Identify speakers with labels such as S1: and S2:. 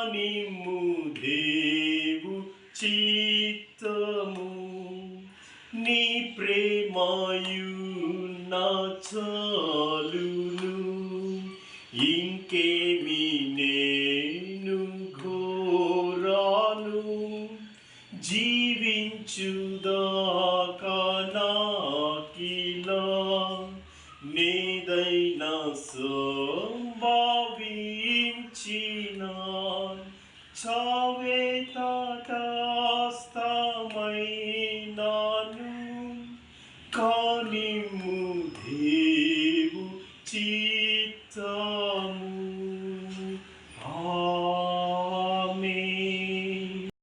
S1: కాని దేవు చిత్తము. నీ ప్రేమయు నా చాలును. ఇంకేమి నేను ఘోరాను జీవించుదాకా నాకిలా నేదైనా Salve tata kanimu devu chittamu.